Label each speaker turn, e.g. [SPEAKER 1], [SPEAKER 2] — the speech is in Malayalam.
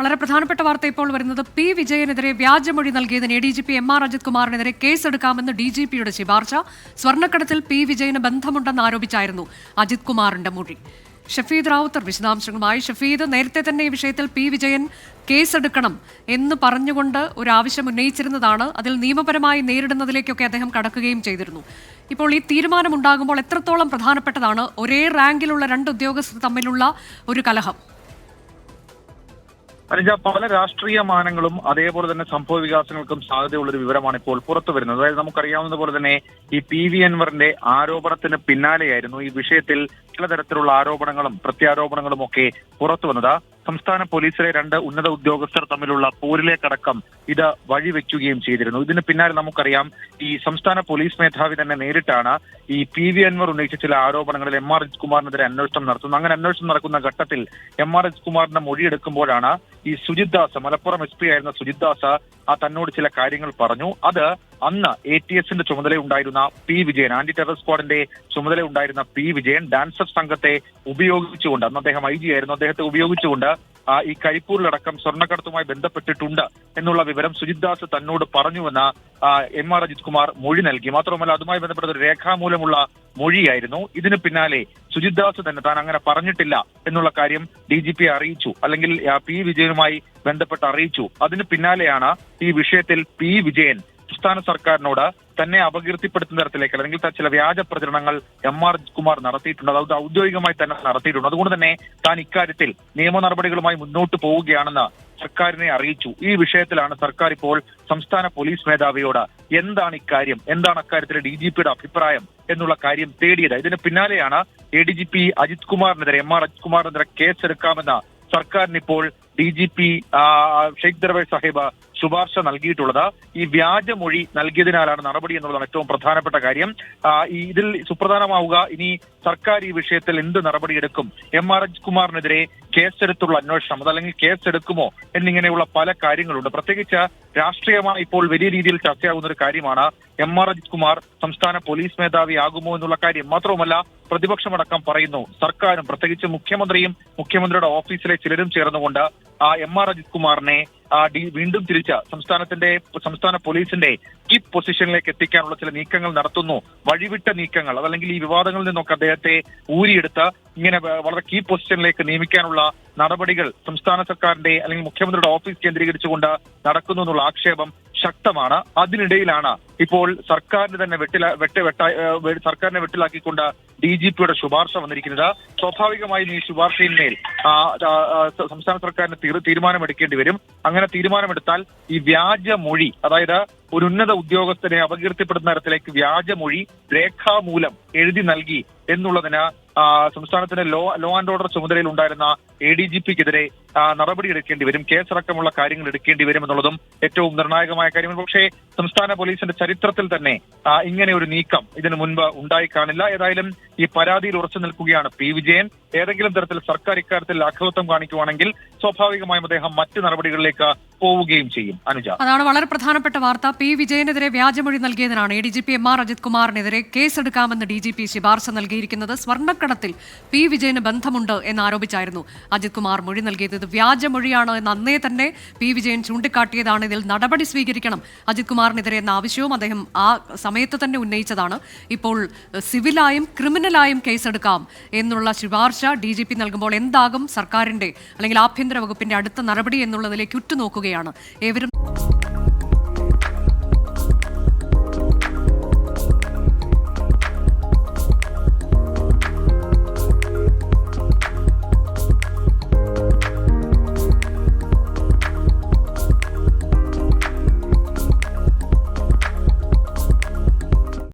[SPEAKER 1] വളരെ പ്രധാനപ്പെട്ട വാർത്ത ഇപ്പോൾ വരുന്നത് പി വിജയനെതിരെ വ്യാജമൊഴി നൽകിയതിന് A D G P M R Ajith കുമാറിനെതിരെ കേസെടുക്കാമെന്ന് ഡി ജി പിയുടെ ശുപാർശ. സ്വർണക്കടത്തിൽ പി വിജയന് ബന്ധമുണ്ടെന്ന് ആരോപിച്ചായിരുന്നു അജിത് കുമാറിന്റെ മൊഴി. ഷഫീദ് റാവുത്തർ വിശദാംശങ്ങളുമായി. ഷഫീദ് നേരത്തെ തന്നെ ഈ വിഷയത്തിൽ പി വിജയൻ കേസെടുക്കണം എന്ന് പറഞ്ഞുകൊണ്ട് ഒരു ആവശ്യം ഉന്നയിച്ചിരുന്നതാണ്. അതിൽ നിയമപരമായി നേരിടുന്നതിലേക്കൊക്കെ അദ്ദേഹം കടക്കുകയും ചെയ്തിരുന്നു. ഇപ്പോൾ ഈ തീരുമാനമുണ്ടാകുമ്പോൾ എത്രത്തോളം പ്രധാനപ്പെട്ടതാണ്? ഒരേ റാങ്കിലുള്ള രണ്ട് ഉദ്യോഗസ്ഥർ തമ്മിലുള്ള ഒരു കലഹം.
[SPEAKER 2] അനുജ പല രാഷ്ട്രീയ മാനങ്ങളും അതേപോലെ തന്നെ സംഭവ വികാസങ്ങൾക്കും സാധ്യതയുള്ള ഒരു വിവരമാണ് ഇപ്പോൾ പുറത്തു വരുന്നത്. അതായത് നമുക്കറിയാവുന്ന പോലെ തന്നെ ഈ പി വി അൻവറിന്റെ ആരോപണത്തിന് പിന്നാലെയായിരുന്നു ഈ വിഷയത്തിൽ ചില തരത്തിലുള്ള ആരോപണങ്ങളും പ്രത്യാരോപണങ്ങളും ഒക്കെ പുറത്തു വന്നത്. സംസ്ഥാന പോലീസിലെ രണ്ട് ഉന്നത ഉദ്യോഗസ്ഥർ തമ്മിലുള്ള പോരിലേക്കടക്കം ഇത് വഴിവെക്കുകയും ചെയ്തിരുന്നു. ഇതിന് പിന്നാലെ നമുക്കറിയാം ഈ സംസ്ഥാന പോലീസ് മേധാവി തന്നെ നേരിട്ടാണ് ഈ പി വി അൻവർ ഉന്നയിച്ച ചില ആരോപണങ്ങളിൽ എം ആർ എച്ച് കുമാറിനെതിരെ അന്വേഷണം നടത്തുന്നത്. അങ്ങനെ അന്വേഷണം നടക്കുന്ന ഘട്ടത്തിൽ എം ആർ എച്ച് കുമാറിന്റെ മൊഴിയെടുക്കുമ്പോഴാണ് ഈ സുജിത് ദാസ് മലപ്പുറം എസ് പി ആയിരുന്ന സുജിത് ദാസ് ആ തന്നോട് ചില കാര്യങ്ങൾ പറഞ്ഞു. അത് അന്ന് എ ടി എസിന്റെ ചുമതലയുണ്ടായിരുന്ന പി വിജയൻ ആന്റി ടെറർ സ്ക്വാഡിന്റെ ചുമതലയുണ്ടായിരുന്ന പി വിജയൻ ഡാൻസർ സംഘത്തെ ഉപയോഗിച്ചുകൊണ്ട് അന്ന് അദ്ദേഹം ഐ ജി ആയിരുന്നു അദ്ദേഹത്തെ ഉപയോഗിച്ചുകൊണ്ട് ഈ കരിപ്പൂരിലടക്കം സ്വർണക്കടത്തുമായി ബന്ധപ്പെട്ടിട്ടുണ്ട് എന്നുള്ള വിവരം സുജിത് ദാസ് തന്നോട് പറഞ്ഞുവെന്ന് എം ആർ അജിത് കുമാർ മൊഴി നൽകി. മാത്രമല്ല അതുമായി ബന്ധപ്പെട്ട ഒരു രേഖാമൂലമുള്ള മൊഴിയായിരുന്നു. ഇതിന് പിന്നാലെ സുജിത് ദാസ് തന്നെ താൻ അങ്ങനെ പറഞ്ഞിട്ടില്ല എന്നുള്ള കാര്യം ഡി ജി പി അറിയിച്ചു അല്ലെങ്കിൽ പി വിജയനുമായി ബന്ധപ്പെട്ട് അറിയിച്ചു. അതിന് പിന്നാലെയാണ് ഈ വിഷയത്തിൽ പി വിജയൻ സംസ്ഥാന സർക്കാരിനോട് തന്നെ അപകീർത്തിപ്പെടുത്തുന്ന തരത്തിലേക്ക് അല്ലെങ്കിൽ ചില വ്യാജ പ്രചരണങ്ങൾ എം ആർ കുമാർ നടത്തിയിട്ടുണ്ട്. അത് ഔദ്യോഗികമായി തന്നെ നടത്തിയിട്ടുണ്ട്. അതുകൊണ്ട് തന്നെ താൻ ഇക്കാര്യത്തിൽ നിയമ നടപടികളുമായി മുന്നോട്ട് പോവുകയാണെന്ന് സർക്കാരിനെ അറിയിച്ചു. ഈ വിഷയത്തിലാണ് സർക്കാർ ഇപ്പോൾ സംസ്ഥാന പോലീസ് മേധാവിയോട് എന്താണ് ഇക്കാര്യം എന്താണ് അക്കാര്യത്തിൽ ഡി ജി പിയുടെ അഭിപ്രായം എന്നുള്ള കാര്യം തേടിയത്. ഇതിന് പിന്നാലെയാണ് A D G P Ajith കുമാറിനെതിരെ M R Ajith കുമാറിനെതിരെ കേസെടുക്കാമെന്ന സർക്കാരിന് ഇപ്പോൾ D G P Sheikh Darvesh Saheb ശുപാർശ നൽകിയിട്ടുള്ളത്. ഈ വ്യാജമൊഴി നൽകിയതിനാലാണ് നടപടി എന്നുള്ളതാണ് ഏറ്റവും പ്രധാനപ്പെട്ട കാര്യം. ഇതിൽ സുപ്രധാനമാവുക ഇനി സർക്കാർ ഈ വിഷയത്തിൽ എന്ത് നടപടിയെടുക്കും? എം ആർ എച്ച് കുമാറിനെതിരെ കേസെടുത്തുള്ള അന്വേഷണം അതല്ലെങ്കിൽ കേസെടുക്കുമോ എന്നിങ്ങനെയുള്ള പല കാര്യങ്ങളുണ്ട്. പ്രത്യേകിച്ച് രാഷ്ട്രീയമായി ഇപ്പോൾ വലിയ രീതിയിൽ ചർച്ചയാകുന്ന ഒരു കാര്യമാണ് എം ആർ അജിത് കുമാർ സംസ്ഥാന പോലീസ് മേധാവി ആകുമോ എന്നുള്ള കാര്യം. മാത്രവുമല്ല പ്രതിപക്ഷമടക്കം പറയുന്നു. സർക്കാരും പ്രത്യേകിച്ച് മുഖ്യമന്ത്രിയും മുഖ്യമന്ത്രിയുടെ ഓഫീസിലെ ചിലരും ചേർന്നുകൊണ്ട് ആ എം ആർ അജിത് കുമാറിനെ വീണ്ടും തിരിച്ച് സംസ്ഥാനത്തിന്റെ സംസ്ഥാന പോലീസിന്റെ കീപ് പൊസിഷനിലേക്ക് എത്തിക്കാനുള്ള ചില നീക്കങ്ങൾ നടത്തുന്നു. വഴിവിട്ട നീക്കങ്ങൾ അതല്ലെങ്കിൽ ഈ വിവാദങ്ങളിൽ നിന്നൊക്കെ അദ്ദേഹത്തെ ഊരിയെടുത്ത് ഇങ്ങനെ വളരെ കീ പൊസിഷനിലേക്ക് നിയമിക്കാനുള്ള നടപടികൾ സംസ്ഥാന സർക്കാരിന്റെ അല്ലെങ്കിൽ മുഖ്യമന്ത്രിയുടെ ഓഫീസ് കേന്ദ്രീകരിച്ചുകൊണ്ട് നടക്കുന്നു എന്നുള്ള ആക്ഷേപം ശക്തമാണ്. അതിനിടയിലാണ് ഇപ്പോൾ സർക്കാരിന് തന്നെ വെട്ടില വെട്ട് വെട്ട സർക്കാരിനെ വെട്ടിലാക്കിക്കൊണ്ട് ഡി ജി പിയുടെ ശുപാർശ വന്നിരിക്കുന്നത്. സ്വാഭാവികമായും ഈ ശുപാർശയിന്മേൽ സംസ്ഥാന സർക്കാരിന് തീരുമാനമെടുക്കേണ്ടി വരും. അങ്ങനെ തീരുമാനമെടുത്താൽ ഈ വ്യാജ മൊഴി അതായത് ഒരു ഉന്നത ഉദ്യോഗസ്ഥനെ അപകീർത്തിപ്പെടുന്ന തരത്തിലേക്ക് വ്യാജമൊഴി രേഖാമൂലം എഴുതി നൽകി എന്നുള്ളതിന് സംസ്ഥാനത്തിന്റെ ലോ ലോ ആൻഡ് ഓർഡർ ചുമതലയിൽ ഉണ്ടായിരുന്ന എ ഡി ജി പിക്കെതിരെ നടപടി എടുക്കേണ്ടി വരും. കേസടക്കമുള്ള കാര്യങ്ങൾ എടുക്കേണ്ടി വരും എന്നുള്ളതും ഏറ്റവും നിർണായകമായ കാര്യമാണ്. പക്ഷേ സംസ്ഥാന പോലീസിന്റെ ചരിത്രത്തിൽ തന്നെ ഇങ്ങനെ ഒരു നീക്കം ഇതിനു മുൻപ് ഉണ്ടായി കാണില്ല. ഏതായാലും ഈ പരാതിയിൽ ഉറച്ചു നിൽക്കുകയാണ് പി. വിജയൻ. ഏതെങ്കിലും തരത്തിൽ സർക്കാർ ഇക്കാര്യത്തിൽ അക്രമത്വം കാണിക്കുവാണെങ്കിൽ സ്വാഭാവികമായും അദ്ദേഹം മറ്റ് നടപടികളിലേക്ക് പോവുകയും ചെയ്യും. അനുജ.
[SPEAKER 1] അതാണ് വളരെ പ്രധാനപ്പെട്ട വാർത്ത. പി. വിജയനെതിരെ വ്യാജമൊഴി നൽകിയതിനാണ് A D G P M R Ajith കുമാറിനെതിരെ കേസെടുക്കാമെന്ന് ഡി ജി പി ശുപാർശ നൽകിയിരിക്കുന്നത്. സ്വർണക്കടത്തിൽ പി. വിജയന് ബന്ധമുണ്ട് എന്ന് ആരോപിച്ചായിരുന്നു അജിത് കുമാർ മൊഴി നൽകിയത്. ഇത് വ്യാജമൊഴിയാണ് എന്ന് അന്നേ തന്നെ പി. വിജയൻ ചൂണ്ടിക്കാട്ടിയതാണ്. ഇതിൽ നടപടി സ്വീകരിക്കണം അജിത് കുമാറിനെതിരെ എന്ന ആവശ്യവും അദ്ദേഹം ആ സമയത്ത് തന്നെ ഉന്നയിച്ചതാണ്. ഇപ്പോൾ സിവിലായും ക്രിമിനലായും കേസെടുക്കാം എന്നുള്ള ശുപാർശ ഡി ജി പി നൽകുമ്പോൾ എന്താകും സർക്കാരിന്റെ അല്ലെങ്കിൽ ആഭ്യന്തര വകുപ്പിന്റെ അടുത്ത നടപടി എന്നുള്ളതിലേക്ക് ഉറ്റുനോക്കുകയാണ്. ഏവരും